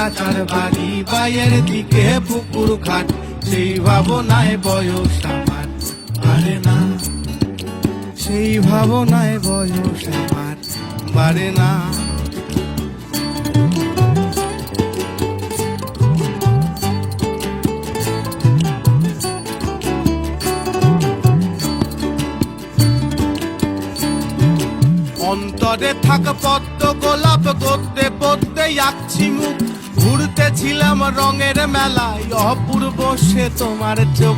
চাচার বাড়ি বাইয়ের দিকে পুকুর ঘাট, সেই ভাবনায় বয়স আমার। বাড়ে না, সেই ভাবনায় বয়স আমার। বাড়ে না। অন্তরে থাক পদ্ম গোলাপ গদ্যে পদ্মে আঁকছি মুখ। ঘুরতেছিলাম রঙের মেলায়, অপূর্ব সে তোমার চোখ।